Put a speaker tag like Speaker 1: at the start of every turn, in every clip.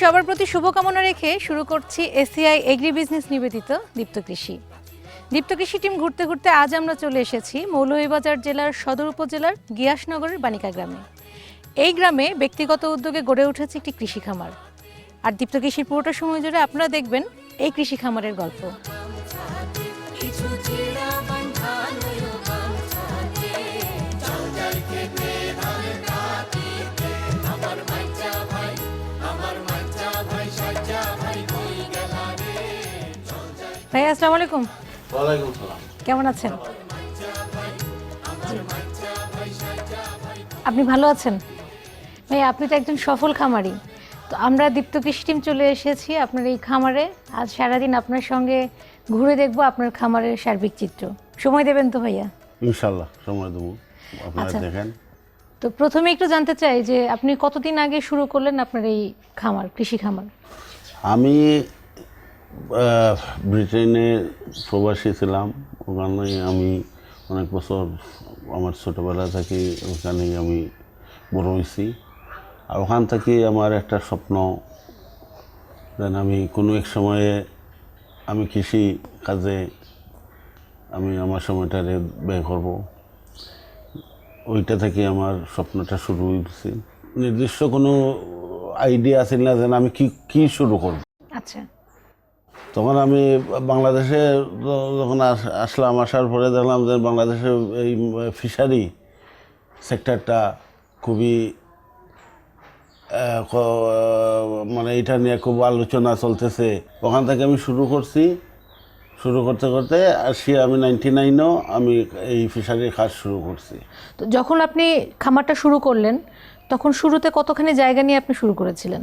Speaker 1: সবার প্রতি শুভকামনা রেখে শুরু করছি এসিআই এগ্রি বিজনেস নিবেদিত দীপ্ত কৃষি। দীপ্ত কৃষি টিম ঘুরতে ঘুরতে আজ আমরা চলে এসেছি মৌলভীবাজার জেলার সদর উপজেলার গিয়াসনগরের বানিকা গ্রামে। এই গ্রামে ব্যক্তিগত উদ্যোগে গড়ে উঠেছে একটি কৃষি খামার। আর দীপ্ত কৃষির পুরোটা সময় জুড়ে আপনারা দেখবেন এই কৃষি খামারের গল্প। ভাই আসসালামু আলাইকুম।
Speaker 2: ওয়ালাইকুম সালাম।
Speaker 1: কেমন আছেন? আপনি ভালো আছেন? ভাই আপনি তো একজন সফল খামারি। তো আমরা দীপ্ত কৃষ্টিম চলে এসেছি আপনার এই খামারে। আজ সারাদিন আপনার সঙ্গে ঘুরে দেখব আপনার খামারের সার্বিক চিত্র। সময় দেবেন তো ভাইয়া?
Speaker 2: ইনশাল্লাহ সময় দেবো। আপনারা
Speaker 1: আচ্ছা।
Speaker 2: দেখেন।
Speaker 1: তো প্রথমে একটু জানতে চাই যে আপনি কতদিন আগে শুরু করলেন আপনার এই খামার কৃষি খামার?
Speaker 2: আমি ব্রিটেনে প্রবাসী ছিলাম। ওখানে আমি অনেক বছর আমার ছোটোবেলা থেকে ওখানেই আমি বড় হয়েছি। আর ওখান থেকে আমার একটা স্বপ্ন যেন আমি কোনো এক সময়ে আমি কৃষি কাজে আমি আমার সময়টারে ব্যয় করব। ওইটা থেকে আমার স্বপ্নটা শুরু হয়েছে নির্দিষ্ট কোনো আইডিয়া আছে না যেন আমি কি কি শুরু করব।
Speaker 1: আচ্ছা।
Speaker 2: তখন আমি বাংলাদেশে যখন আস- আসলাম, আসার পরে দেখলাম যে বাংলাদেশে এই ফিশারি সেক্টরটা খুবই মানে এটা নিয়ে খুব আলোচনা চলতেছে। ওখান থেকে আমি শুরু করছি। শুরু করতে করতে আসি আমি নাইনটি নাইনও আমি এই ফিশারির কাজ শুরু করছি।
Speaker 1: তো যখন আপনি খামারটা শুরু করলেন তখন শুরুতে কতখানি জায়গা নিয়ে আপনি শুরু করেছিলেন?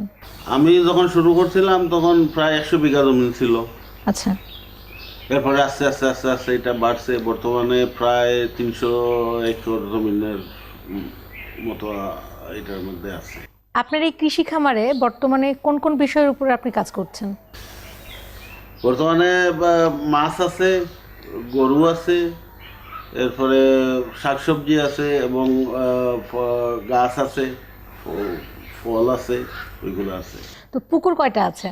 Speaker 2: আমি যখন শুরু করছিলাম তখন প্রায় একশো বিঘা জমি ছিল।
Speaker 1: আচ্ছা।
Speaker 2: এরপরে আস্তে আস্তে আস্তে আস্তে এটা বাড়ছে। বর্তমানে প্রায় তিনশো একর জমিনের মতো এটার মধ্যে আছে।
Speaker 1: আপনার এই কৃষি খামারে বর্তমানে কোন কোন বিষয়ের উপরে আপনি কাজ করছেন?
Speaker 2: বর্তমানে মাছ আছে গরু আছে এরপরে শাকসবজি আছে এবং গাছ আছে ফল আছে ওইগুলো আছে।
Speaker 1: তো পুকুর কয়টা আছে?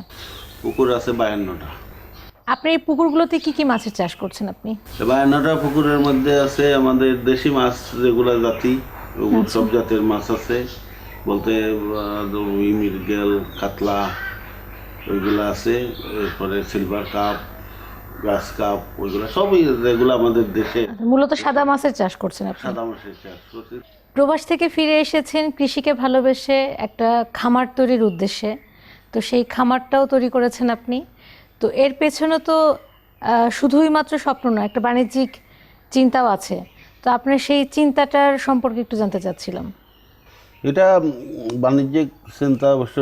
Speaker 2: পুকুর আছে বায়ান্নটা।
Speaker 1: আপনি এই পুকুরগুলোতে কি কি মাছের চাষ করছেন আপনি?
Speaker 2: বায়ান্নটা পুকুরের মধ্যে আছে আমাদের দেশি মাছ যেগুলো জাতি ওগুলো সব জাতের মাছ আছে। বলতে রুই মৃগেল কাতলা ওইগুলো আছে। এরপরে সিলভার কাপ গ্রাস কাপ ওইগুলো সবই যেগুলো আমাদের দেশে।
Speaker 1: মূলত সাদা মাছের চাষ করছেন আপনি?
Speaker 2: সাদা মাছের চাষ করছি।
Speaker 1: প্রবাস থেকে ফিরে এসেছেন কৃষিকে ভালোবেসে একটা খামার তৈরির উদ্দেশ্যে। তো সেই খামারটাও তৈরি করেছেন আপনি। তো এর পেছনে তো শুধুই মাত্র স্বপ্ন নয় একটা বাণিজ্যিক চিন্তাও আছে। তো আপনার সেই চিন্তাটার সম্পর্কে একটু জানতে চাচ্ছিলাম।
Speaker 2: এটা বাণিজ্যিক চিন্তা অবশ্য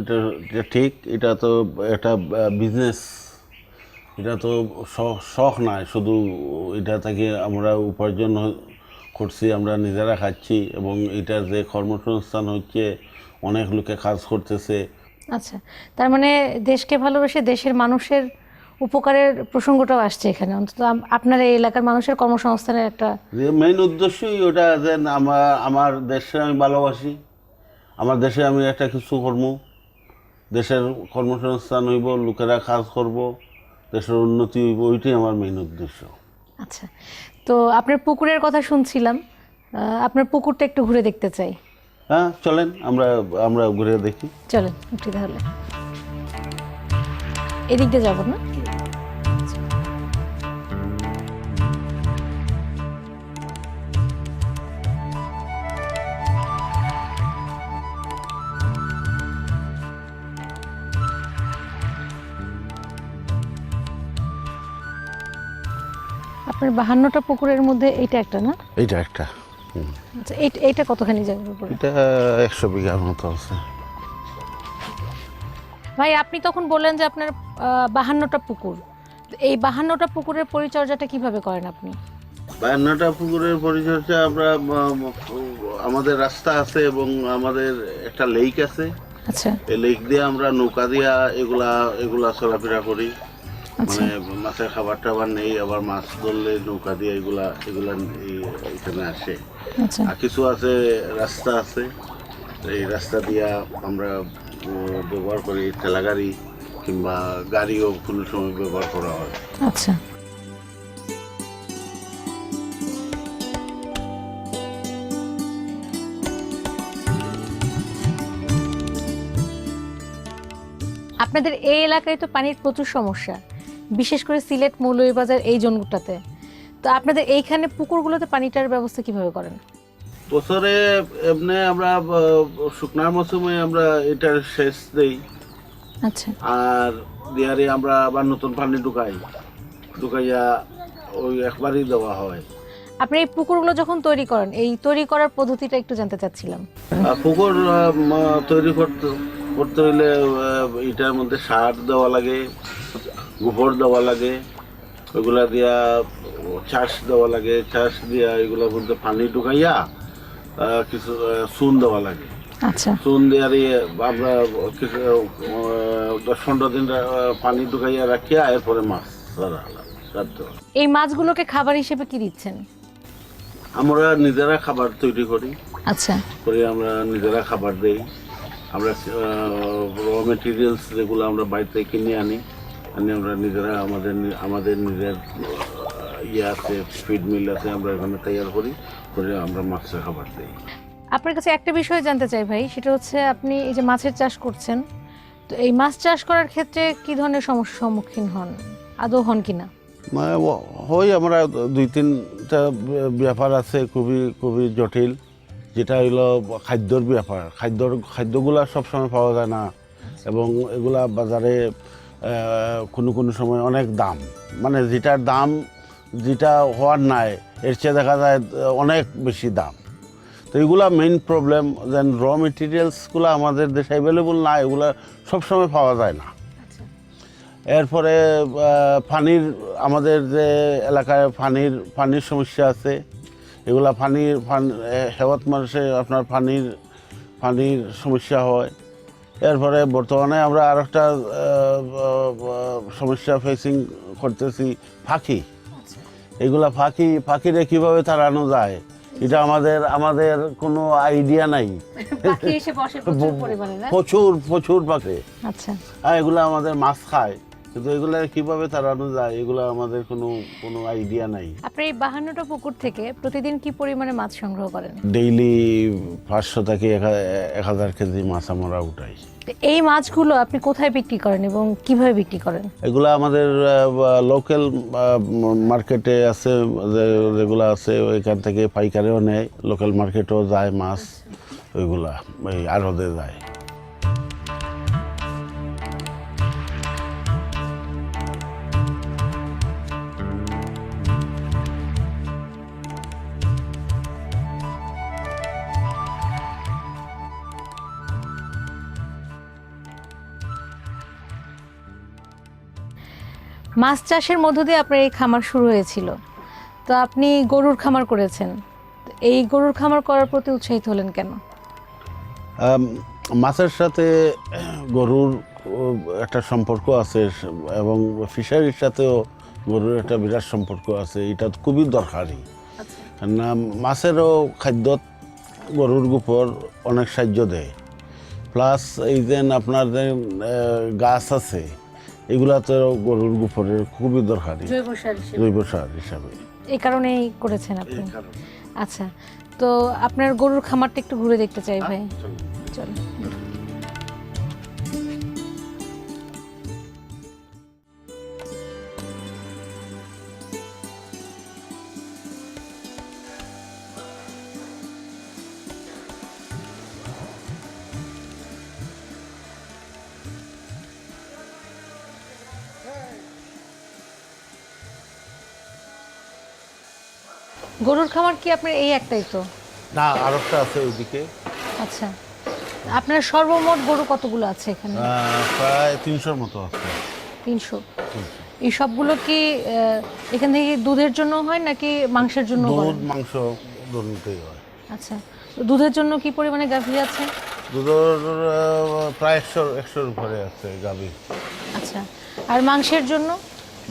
Speaker 2: এটা এটা ঠিক। এটা তো একটা বিজনেস এটা তো শখ নয় শুধু এটা থেকে আমরা উপার্জন করছি আমরা নিজেরা খাচ্ছি এবং এটা যে কর্মসংস্থান হচ্ছে অনেক লোকে কাজ করতেছে।
Speaker 1: আচ্ছা তার মানে দেশকে ভালোবেসে দেশের মানুষের উপকারের প্রসঙ্গটাও আসছে এখানে। অন্তত আপনার এই এলাকার মানুষের কর্মসংস্থানের একটা
Speaker 2: মেইন উদ্দেশ্যই ওটা যে আমার আমার দেশে আমি ভালোবাসি আমার দেশে আমি একটা কিছু কর্ম দেশের কর্মসংস্থান হইব লোকেরা কাজ করব। দেশের উন্নতি হইব ওইটাই আমার মেইন উদ্দেশ্য।
Speaker 1: আচ্ছা তো আপনার পুকুরের কথা শুনছিলাম আপনার পুকুরটা একটু ঘুরে দেখতে চাই।
Speaker 2: হ্যাঁ চলেন আমরা আমরা ঘুরে দেখি।
Speaker 1: চলেন একটু তাহলে। এদিকটা যাব না? আপনার বাহান্নটা পুকুরের মধ্যে এইটা একটা না?
Speaker 2: এইটা একটা।
Speaker 1: আচ্ছা এইটা কতখানি জায়গার উপরে?
Speaker 2: এটা একশো বিঘার মতো আছে।
Speaker 1: ভাই আপনি তখন বললেন যে আপনার বাহান্নটা পুকুর। এই বাহান্নটা পুকুরের পরিচর্যাটা কীভাবে করেন আপনি?
Speaker 2: বায়ান্নটা পুকুরের পরিচর্যা আমরা আমাদের রাস্তা আছে এবং আমাদের একটা লেক আছে।
Speaker 1: আচ্ছা।
Speaker 2: এই লেক দিয়ে আমরা নৌকা দিয়া এগুলা এগুলা চলাফেরা করি। মানে মাছের খাবার টাবার নেই আবার মাছ ধরলে নৌকা দিয়ে এগুলা এগুলা এখানে আসে।
Speaker 1: আচ্ছা।
Speaker 2: আর কিছু আছে রাস্তা আছে। এই রাস্তা দিয়া আমরা ব্যবহার করি ঠেলা গাড়ি কিংবা গাড়িও কোনো সময় ব্যবহার করা হয়।
Speaker 1: আচ্ছা। আপনাদের এই এলাকায় তো পানির প্রচুর সমস্যা। বিশেষ করে সিলেট মৌলভীবাজার এই জোনগুলোতে। তো আপনাদের এইখানে পুকুরগুলোতে পানিটার ব্যবস্থা কীভাবে করেন?
Speaker 2: বছরে এমনি আমরা শুকনার মৌসুমে আমরা এটার সেচ দেই।
Speaker 1: আচ্ছা।
Speaker 2: আর দিয়ারে আমরা আবার নতুন পানি ঢুকাই। ঢুকাইয়া ওই একবারই দেওয়া হয়।
Speaker 1: আপনি এই পুকুরগুলো যখন তৈরি করেন এই তৈরি করার পদ্ধতিটা একটু জানতে চাচ্ছিলাম।
Speaker 2: পুকুর তৈরি করতে করতে হইলে এটার মধ্যে সার দেওয়া লাগে। গোবর দেওয়া লাগে ওইগুলা দিয়া চাষ দেওয়া লাগে চাষ দিয়া এগুলোর মধ্যে পানি ঢুকাইয়া কিছু চুন দেওয়া লাগে।
Speaker 1: আচ্ছা।
Speaker 2: চুন ইয়ে আমরা কিছু দশ পনেরো দিন পানি ঢুকাইয়া রাখিয়া এরপরে মাছ ধরা।
Speaker 1: এই মাছগুলোকে খাবার হিসেবে কি দিচ্ছেন?
Speaker 2: আমরা নিজেরা খাবার তৈরি করি।
Speaker 1: আচ্ছা।
Speaker 2: করে আমরা নিজেরা খাবার দেই। আমরা র মেটেরিয়ালস যেগুলো আমরা বাড়িতে কিনে আনি। আমরা নিজেরা আমাদের আমাদের নিজের ইয়ে আছে ফিড মিল আছে আমরা এখানে তৈরি করি করে আমরা মাছের খাবার দিই।
Speaker 1: আপনার কাছে একটা বিষয় জানতে চাই ভাই সেটা হচ্ছে আপনি এই যে মাছের চাষ করছেন তো এই মাছ চাষ করার ক্ষেত্রে কি ধরনের সমস্যার সম্মুখীন হন? আদৌ হন কিনা
Speaker 2: মানে ও- হই আমরা দুই তিনটা ব্যাপার আছে খুবই খুবই জটিল। যেটা হইল খাদ্যর ব্যাপার। খাদ্যর খাদ্যগুলা সবসময় পাওয়া যায় না। এবং এগুলা বাজারে কোনো কোনো সময় অনেক দাম। মানে যেটার দাম যেটা হওয়ার নাই এর চেয়ে দেখা যায় অনেক বেশি দাম। তো এগুলা মেইন প্রবলেম দেন র মেটেরিয়ালসগুলো আমাদের দেশে অ্যাভেলেবল না এগুলা সবসময় পাওয়া যায় না। এরপরে আহ, পানির আমাদের যে এলাকায় পানির পানির সমস্যা আছে এগুলা পানির পান হেওয়াত মানুষে আপনার পানির পানির সমস্যা হয়। এরপরে বর্তমানে আমরা আর একটা সমস্যা ফেসিং করতেছি ফাঁকি। এগুলা ফাঁকি ফাঁকিরে কীভাবে তাড়ানো যায়? এটা আমাদের আমাদের কোনো আইডিয়া নাই।
Speaker 1: প্রচুর
Speaker 2: প্রচুর পাখি
Speaker 1: আচ্ছা।
Speaker 2: হ্যাঁ এগুলো আমাদের মাছ খায়। কিন্তু এগুলো কীভাবে তাড়ানো যায় এগুলো আমাদের কোনো কোনো আইডিয়া নাই।
Speaker 1: আপনি এই বাহান্নটা পুকুর থেকে প্রতিদিন কি পরিমাণে মাছ সংগ্রহ করেন?
Speaker 2: ডেইলি পাঁচশো থেকে এক হাজার কেজি মাছ আমরা উঠাই।
Speaker 1: এই মাছগুলো আপনি কোথায় বিক্রি করেন এবং কীভাবে বিক্রি করেন?
Speaker 2: এগুলো আমাদের লোকাল মার্কেটে আছে যেগুলো আছে, ওইখান থেকে পাইকারেও নেয়। লোকাল মার্কেটেও যায় মাছ, ওইগুলা এই আড়তে যায়।
Speaker 1: মাছ চাষের মধ্য দিয়ে আপনার এই খামার শুরু হয়েছিল। তো আপনি গরুর খামার করেছেন। এই গরুর খামার করার প্রতি উৎসাহিত হলেন কেন?
Speaker 2: মাছের সাথে গরুর একটা সম্পর্ক আছে এবং ফিশারির সাথেও গরুর একটা বিরাট সম্পর্ক আছে এটা খুবই দরকারি। না মাছেরও খাদ্যত গরুর গোপর অনেক সাহায্য দেয়। প্লাস এই যে আপনার যে গাছ আছে এগুলা তো গরুর গোপরের খুবই দরকারি।
Speaker 1: জৈব সার
Speaker 2: জৈব সার হিসাবে।
Speaker 1: এই কারণেই করেছেন আপনি? আচ্ছা তো আপনার গরুর খামারটা একটু ঘুরে দেখতে চাই ভাই। চলো। গরুর খামার কি আপনার এই একটাই তো?
Speaker 2: না আরেকটা আছে ওইদিকে।
Speaker 1: আচ্ছা। আপনার সর্বমোট গরু কতগুলো আছে এখানে?
Speaker 2: প্রায় তিনশোর মতো আছে।
Speaker 1: তিনশো। এই সবগুলো কি এখান থেকে দুধের জন্য হয় নাকি মাংসের জন্য
Speaker 2: দুধ মাংস দুটোই হয়।
Speaker 1: আচ্ছা। তো দুধের জন্য কি পরিমাণে গাভী আছে?
Speaker 2: দুধের প্রায় একশো একশোর উপরে আছে গাভী।
Speaker 1: আচ্ছা। আর মাংসের জন্য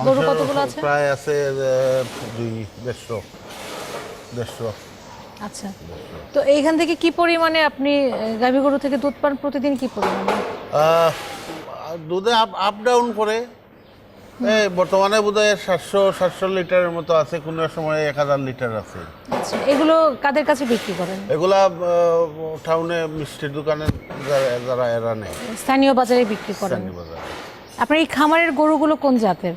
Speaker 1: গরু কতগুলো আছে?
Speaker 2: প্রায় আছে দুই দেড়শো। দেড়শো।
Speaker 1: আচ্ছা। তো এইখান থেকে কি পরিমাণে আপনি গাভী গরু থেকে দুধ পান প্রতিদিন কি পরিমাণে?
Speaker 2: দুধে আপ আপ ডাউন করে। এই বর্তমানে বোধহয় সাতশো সাতশো লিটারের মতো আছে কোনো সময় এক হাজার লিটার আছে।
Speaker 1: আচ্ছা এগুলো কাদের কাছে বিক্রি করেন?
Speaker 2: এগুলা টাউনে মিষ্টির দোকানে যারা যারা এরা নেয়।
Speaker 1: স্থানীয় বাজারে বিক্রি করেন।
Speaker 2: স্থানীয় বাজারে।
Speaker 1: আপনার এই খামারের গরুগুলো কোন জাতের?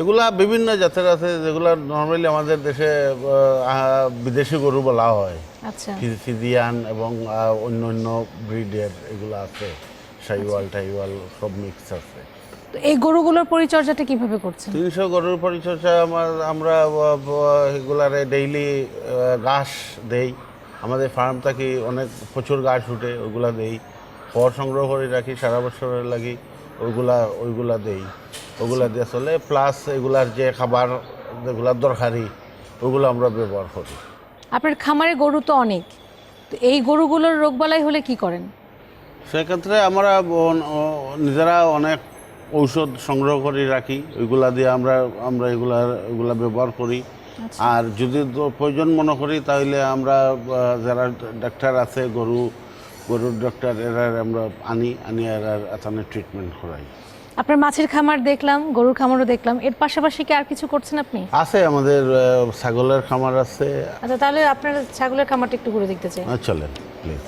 Speaker 2: এগুলা বিভিন্ন জাতের আছে যেগুলা নর্মালি আমাদের দেশে বিদেশি গরু বলা হয়।
Speaker 1: আচ্ছা।
Speaker 2: ফিজিয়ান এবং অন্য অন্য ব্রিডের এগুলো আছে। সাইওয়াল টাইওয়াল সব মিক্স আছে।
Speaker 1: তো এই গরুগুলোর পরিচর্যাটা কীভাবে করছেন?
Speaker 2: তিনশো গরুর পরিচর্যা আমার আমরা এগুলারে ডেইলি ঘাস দেই। আমাদের ফার্ম থাকি অনেক প্রচুর ঘাস উঠে ওইগুলা দেই। খড় সংগ্রহ করে রাখি সারা বছরের লাগি ওইগুলা ওইগুলা দেই। ওগুলা দিয়ে চলে প্লাস এগুলার যে খাবার যেগুলা দরকারি ওগুলো আমরা ব্যবহার করি।
Speaker 1: আপনার খামারে গরু তো অনেক। তো এই গরুগুলোর রোগবালাই হলে কি করেন?
Speaker 2: সেক্ষেত্রে আমরা নিজেরা অনেক ঔষধ সংগ্রহ করে রাখি। ওইগুলা দিয়ে আমরা আমরা এগুলা এগুলা ব্যবহার করি। আর যদি প্রয়োজন মনে করি তাহলে আমরা যারা ডাক্তার আছে গরু গরুর ডাক্তার এরা আমরা আনি আনি এরা এখানে ট্রিটমেন্ট করাই।
Speaker 1: আপনার মাছের খামার দেখলাম গরুর খামারও দেখলাম। এর পাশাপাশি কি আর কিছু করছেন আপনি?
Speaker 2: আছে আমাদের ছাগলের খামার আছে।
Speaker 1: আচ্ছা তাহলে আপনার ছাগলের খামারটা একটু ঘুরে দেখতে চাই।
Speaker 2: চলেন প্লিজ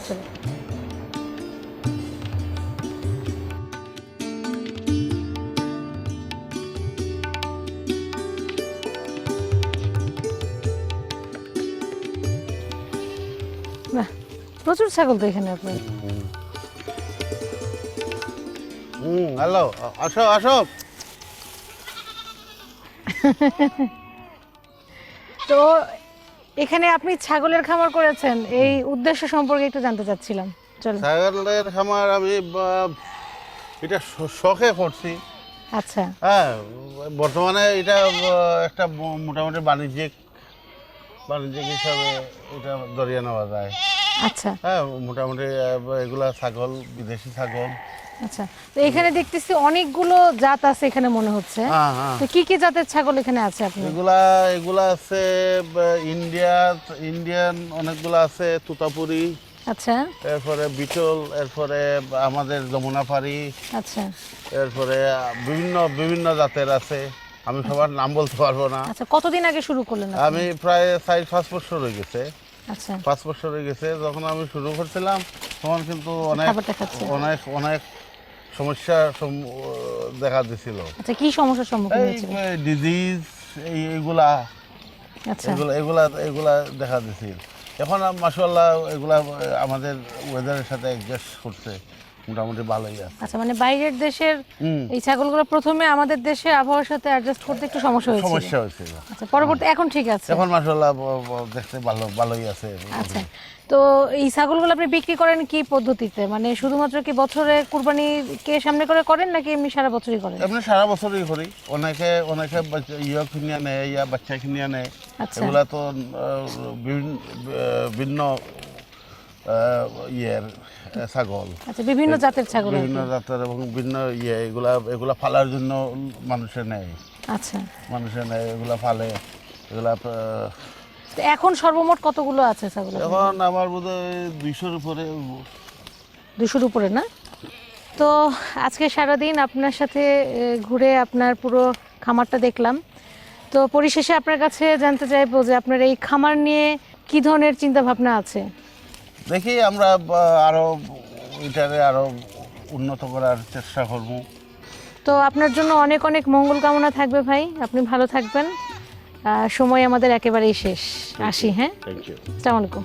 Speaker 1: প্রচুর ছাগল তো এখানে আপনার।
Speaker 2: হুম হ্যালো আসো আসো।
Speaker 1: তো এখানে আপনি ছাগলের খামার করেছেন এই উদ্দেশ্য সম্পর্কে একটু জানতে চাচ্ছিলাম। চলো।
Speaker 2: ছাগলের খামার আমি এটা শখে করছি।
Speaker 1: আচ্ছা।
Speaker 2: হ্যাঁ বর্তমানে এটা একটা মোটামুটি বাণিজ্যিক বাণিজ্যিক হিসাবে এটা ধরিয়ে নেওয়া যায়।
Speaker 1: আচ্ছা।
Speaker 2: হ্যাঁ মোটামুটি এগুলা ছাগল বিদেশি ছাগল।
Speaker 1: আচ্ছা তো এখানে দেখতেছি অনেকগুলো জাত আছে এখানে মনে হচ্ছে।
Speaker 2: হ্যাঁ হ্যাঁ।
Speaker 1: তো কি কি জাতের ছাগল এখানে আছে আপনার?
Speaker 2: এগুলা এগুলা আছে ইন্ডিয়া ইন্ডিয়ান অনেকগুলা আছে তুতাপুরি
Speaker 1: আচ্ছা।
Speaker 2: এরপরে বিটল এরপরে আমাদের যমুনাপাড়ি
Speaker 1: আচ্ছা।
Speaker 2: এরপরে বিভিন্ন বিভিন্ন জাতের আছে। আমি সবার নাম বলতে পারব না।
Speaker 1: আচ্ছা কতদিন আগে শুরু করলেন আপনি?
Speaker 2: আমি প্রায় চার পাঁচ বছর হয়ে গেছে। পাঁচ বছর হয়ে গেছে যখন আমি শুরু করছিলাম তখন কিন্তু অনেক অনেক অনেক সমস্যা দেখা দিছিল।
Speaker 1: আচ্ছা কি সমস্যার সম্মুখীন হয়েছিল?
Speaker 2: ডিজিজ এই এগুলা
Speaker 1: আচ্ছা।
Speaker 2: এগুলা এগুলা এগুলা দেখা দিছিল। এখন মাশাআল্লাহ এগুলা আমাদের ওয়েদারের সাথে অ্যাডজাস্ট করছে। মোটামুটি ভালোই আছে।
Speaker 1: আচ্ছা মানে বাইরের দেশের এই ছাগলগুলো প্রথমে আমাদের দেশে আবহাওয়ার সাথে অ্যাডজাস্ট করতে একটু সমস্যা হয়েছিল।
Speaker 2: সমস্যা হয়েছিল।
Speaker 1: আচ্ছা পরবর্তী এখন ঠিক আছে।
Speaker 2: এখন মাসাল্লাহ দেখতে ভালো ভালোই আছে।
Speaker 1: আচ্ছা তো এই ছাগলগুলো আপনি বিক্রি করেন কি পদ্ধতিতে? মানে শুধুমাত্র কি বছরে কুরবানি কে সামনে করে করেন নাকি এমনি সারা বছরই করেন?
Speaker 2: এমনি সারা বছরই করি। অনেকে অনেকে ইয়ে নেয় ইয়া বাচ্চা কিনিয়ে নেয়।
Speaker 1: আচ্ছা।
Speaker 2: এগুলা তো বিভিন্ন ইয়ের ছাগল।
Speaker 1: আচ্ছা বিভিন্ন জাতের ছাগল
Speaker 2: বিভিন্ন জাতের এবং ভিন্ন ইয়ে এগুলা এগুলা ফালার জন্য মানুষে নেয়।
Speaker 1: আচ্ছা।
Speaker 2: মানুষে নেয় এগুলা ফালে এগুলা
Speaker 1: তো এখন সর্বমোট কতগুলো আছে ছাগল?
Speaker 2: এখন আমার বোধ হয় দুইশোর উপরে।
Speaker 1: দুশোর উপরে না? তো আজকে সারাদিন আপনার সাথে ঘুরে আপনার পুরো খামারটা দেখলাম। তো পরিশেষে আপনার কাছে জানতে চাইব যে আপনার এই খামার নিয়ে কি ধরনের চিন্তা ভাবনা আছে?
Speaker 2: দেখি আমরা আহ, আরও এটারে আরও উন্নত করার চেষ্টা করব।
Speaker 1: তো আপনার জন্য অনেক অনেক মঙ্গল কামনা থাকবে ভাই। আপনি ভালো থাকবেন। সময় আমাদের একেবারেই শেষ। আসি হ্যাঁ?
Speaker 2: থ্যাংক ইউ
Speaker 1: আসসালামু আলাইকুম।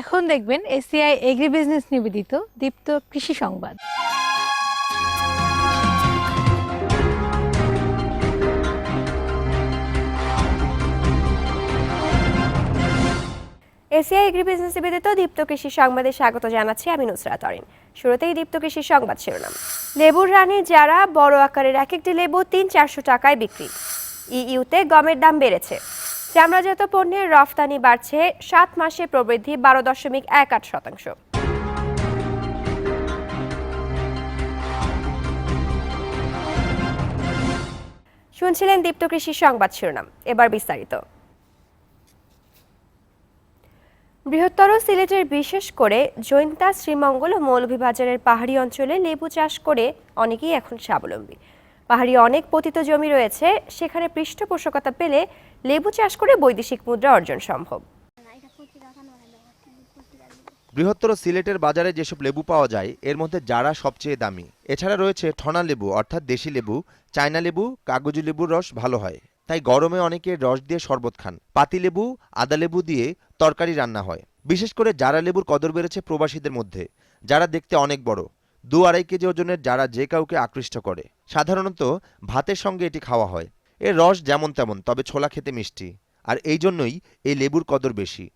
Speaker 1: এখন দেখবেন এসিআই এগ্রি বিজনেস নিবেদিত দীপ্ত কৃষি সংবাদ।
Speaker 3: এসিআই এগ্রি বিজনেস নিবেদিত দীপ্ত কৃষি সংবাদে স্বাগত জানাচ্ছি আমি নুসরাত অরিন শুরুতেই দীপ্ত কৃষি সংবাদ শিরোনাম। লেবুর রানী যারা বড় আকারের এক একটি লেবু তিন চারশো টাকায় বিক্রি। ইইউতে গমের দাম বেড়েছে। চামড়াজাত পণ্যের রফতানি বাড়ছে, সাত মাসে প্রবৃদ্ধি বারো দশমিক এক আট শতাংশ। শুনছিলেন দীপ্ত কৃষি সংবাদ শিরোনাম। এবার বিস্তারিত। বৃহত্তর সিলেটের বিশেষ করে জৈন্তা, শ্রীমঙ্গল ও মৌলভীবাজারের পাহাড়ি অঞ্চলে লেবু চাষ করে অনেকেই এখন স্বাবলম্বী। পাহাড়ি অনেক পতিত জমি রয়েছে, সেখানে পৃষ্ঠপোষকতা পেলে লেবু চাষ করে বৈদেশিক মুদ্রা অর্জন সম্ভব।
Speaker 4: বৃহত্তর সিলেটের বাজারে যেসব লেবু পাওয়া যায়, এর মধ্যে যারা সবচেয়ে দামি। এছাড়া রয়েছে ঠনা লেবু, অর্থাৎ দেশি লেবু, চায়না লেবু, কাগজি লেবুর রস ভালো হয়। তাই গরমে অনেকে রস দিয়ে শরবত খান। পাতি লেবু, আদা লেবু দিয়ে তরকারি রান্না হয়। বিশেষ করে জারা লেবুর কদর বেড়েছে প্রবাসীদের মধ্যে, যারা দেখতে অনেক বড়। দু আড়াই কেজি ওজনের যারা যে কাউকে আকৃষ্ট করে। সাধারণত ভাতের সঙ্গে এটি খাওয়া হয়। এর রস যেমন তেমন, তবে ছোলা খেতে মিষ্টি। আর এই জন্যই এই লেবুর কদর বেশি।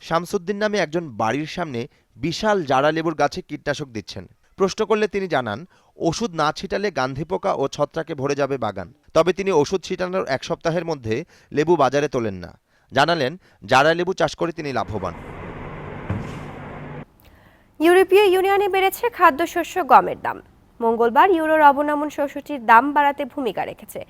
Speaker 4: শামসুদ্দিন নামে একজন বাড়ির সামনে বিশাল জারা লেবুর গাছে কীটনাশক দিচ্ছেন। প্রশ্ন করলে তিনি জানান ওষুধ না ছিটালে গান্ধী পোকা ও ছত্রাকে ভরে যাবে বাগান। তবে তিনি ওষুধ ছিটানোর এক সপ্তাহের মধ্যে লেবু বাজারে তোলেন না। জানালেন জারা লেবু চাষ করে তিনি লাভবান।
Speaker 3: ইউরোপীয় ইউনিয়নে বেড়েছে খাদ্যশস্য গমের দাম। মঙ্গলবার ইউরোর অবনমন শস্যটির দাম বাড়াতে ভূমিকা রেখেছে।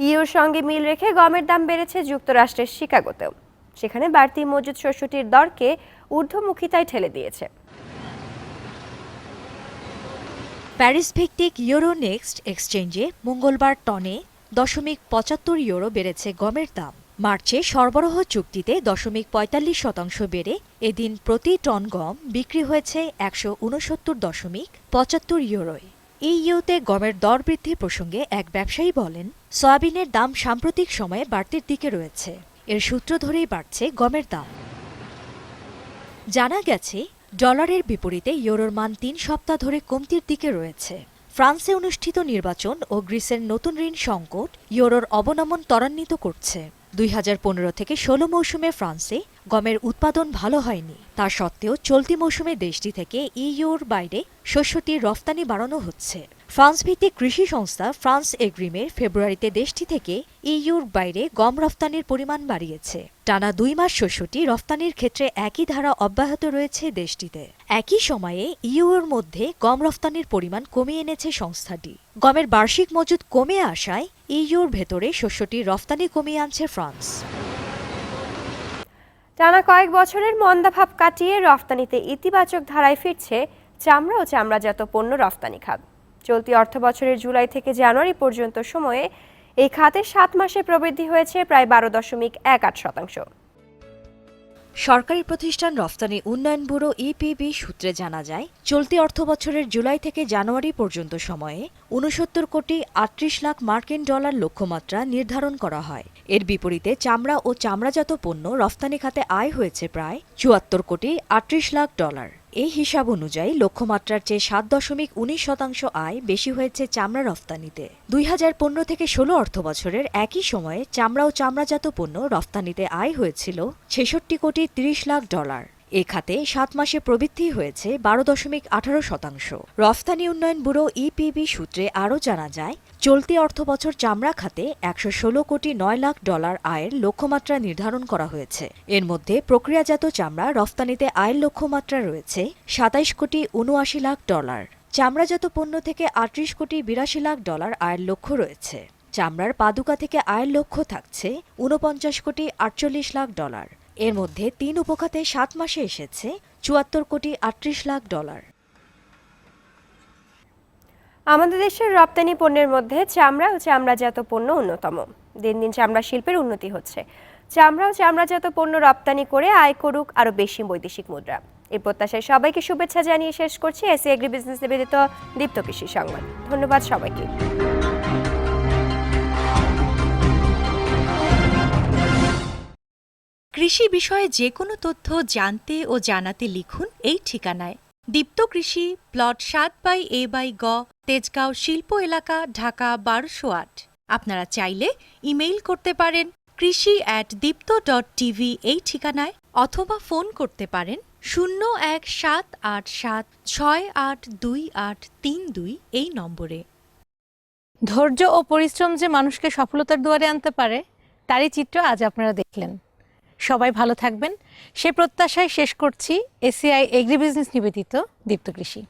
Speaker 3: ইউর সঙ্গে মিল রেখে গমের দাম বেড়েছে যুক্তরাষ্ট্রের শিকাগোতেও। সেখানে বাড়তি মজুদ শস্যটির দরকে ঊর্ধ্বমুখিতায় ঠেলে দিয়েছে।
Speaker 5: প্যারিস ভিত্তিক ইউরো নেক্সট এক্সচেঞ্জে মঙ্গলবার টনে দশমিক পঁচাত্তর ইউরো বেড়েছে গমের দাম। মার্চে সরবরাহ চুক্তিতে দশমিক পঁয়তাল্লিশ শতাংশ বেড়ে এদিন প্রতি টন গম বিক্রি হয়েছে একশো উনসত্তর দশমিক পঁচাত্তর ইউরোয়। ইইউতে গমের দর বৃদ্ধি প্রসঙ্গে এক ব্যবসায়ী বলেন, সয়াবিনের দাম সাম্প্রতিক সময়ে বাড়তির দিকে রয়েছে। এর সূত্র ধরেই বাড়ছে গমের দাম। জানা গেছে ডলারের বিপরীতে ইউরোর মান তিন সপ্তাহ ধরে কমতির দিকে রয়েছে। ফ্রান্সে অনুষ্ঠিত নির্বাচন ও গ্রিসের নতুন ঋণ সংকট ইউরোর অবনমন ত্বরান্বিত করছে। দুই হাজার পনেরো থেকে ষোলো মৌসুমে ফ্রান্সে গমের উৎপাদন ভালো হয়নি। তা সত্ত্বেও চলতি মৌসুমে দেশটি থেকে ইইউর বাইরে শস্যটির রফতানি বাড়ানো হচ্ছে। ফ্রান্স ভিত্তিক কৃষি সংস্থা ফ্রান্স এগ্রিমের ফেব্রুয়ারিতে দেশটি থেকে ইইউর বাইরে গম রফতানির পরিমাণ বাড়িয়েছে। টানা দুই মাস শস্যটি রফতানির ক্ষেত্রে একই ধারা অব্যাহত রয়েছে দেশটিতে। একই সময়ে ইইউর মধ্যে গম রফতানির পরিমাণ কমিয়ে এনেছে সংস্থাটি। গমের বার্ষিক মজুদ কমে আসায় ইইউর ভেতরে শস্যটি রফতানি কমিয়ে আনছে ফ্রান্স।
Speaker 3: টানা কয়েক বছরের মন্দাভাব কাটিয়ে রফতানিতে ইতিবাচক ধারায় ফিরছে চামড়া ও চামড়াজাত পণ্য রফতানি খাত। চলতি অর্থ বছরের জুলাই থেকে জানুয়ারি পর্যন্ত সময়ে এই খাতে সাত মাসে প্রবৃদ্ধি হয়েছে প্রায় বারো দশমিক এক আট শতাংশ।
Speaker 5: সরকারি প্রতিষ্ঠান রফতানি উন্নয়ন ব্যুরো ইপিবি সূত্রে জানা যায়, চলতি অর্থবছরের জুলাই থেকে জানুয়ারি পর্যন্ত সময়ে উনসত্তর কোটি আটত্রিশ লাখ মার্কিন ডলার লক্ষ্যমাত্রা নির্ধারণ করা হয়। এর বিপরীতে চামড়া ও চামড়াজাত পণ্য রফতানি খাতে আয় হয়েছে প্রায় চুয়াত্তর কোটি আটত্রিশ লাখ ডলার। এই হিসাব অনুযায়ী লক্ষ্যমাত্রার চেয়ে সাত দশমিক উনিশ শতাংশ আয় বেশি হয়েছে চামড়া রফতানিতে। দুই হাজার পনেরো থেকে ষোলো অর্থ বছরের একই সময়ে চামড়া ও চামড়াজাত পণ্য রফতানিতে আয় হয়েছিল ছেষট্টি কোটি তিরিশ লাখ ডলার। এ খাতে সাত মাসে প্রবৃদ্ধি হয়েছে বারো দশমিক আঠারো শতাংশ। রফতানি উন্নয়ন ব্যুরো ইপিবি সূত্রে আরও জানা যায়, চলতি অর্থবছর চামড়া খাতে একশো ষোলো কোটি নয় লাখ ডলার আয়ের লক্ষ্যমাত্রা নির্ধারণ করা হয়েছে। এর মধ্যে প্রক্রিয়াজাত চামড়া রফতানিতে আয়ের লক্ষ্যমাত্রা রয়েছে সাতাইশ কোটি উনআশি লাখ ডলার। চামড়াজাত পণ্য থেকে আটত্রিশ কোটি বিরাশি লাখ ডলার আয়ের লক্ষ্য রয়েছে। চামড়ার পাদুকা থেকে আয়ের লক্ষ্য থাকছে ঊনপঞ্চাশ কোটি আটচল্লিশ লাখ ডলার। এর মধ্যে তিন উপখাতে সাত মাসে এসেছে চুয়াত্তর কোটি আটত্রিশ লাখ ডলার।
Speaker 3: আমাদের দেশের রপ্তানি পণ্যের মধ্যে চামড়া ও চামড়াজাত পণ্য অন্যতম। দিন দিন চামড়া শিল্পের উন্নতি হচ্ছে। চামড়া ও চামড়াজাত পণ্য রপ্তানি করে আয় করুক আরও বেশি বৈদেশিক মুদ্রা। এই প্রত্যাশায় সবাইকে শুভেচ্ছা জানিয়ে শেষ করছি এসি এগ্রি বিজনেস নিবেদিত দীপ্ত কৃষি সংবাদ। ধন্যবাদ সবাইকে।
Speaker 6: কৃষি বিষয়ে যে কোনো তথ্য জানতে ও জানাতে লিখুন এই ঠিকানায়। দীপ্ত কৃষি, প্লট সাত বাই এ বাই গ, তেজগাঁও শিল্প এলাকা, ঢাকা বারোশো আট। আপনারা চাইলে ইমেইল করতে পারেন কৃষি অ্যাট দীপ্ত ডট টিভি এই ঠিকানায় অথবা ফোন করতে পারেন শূন্য এক সাত আট সাত ছয় আট দুই আট তিন দুই এই নম্বরে।
Speaker 1: ধৈর্য ও পরিশ্রম যে মানুষকে সফলতার দুয়ারে আনতে পারে, তারই চিত্র আজ আপনারা দেখলেন। সবাই ভালো থাকবেন। সে প্রত্যাশায় শেষ করছি এসিআই এগ্রি বিজনেস নিবেদিত দীপ্ত কৃষি।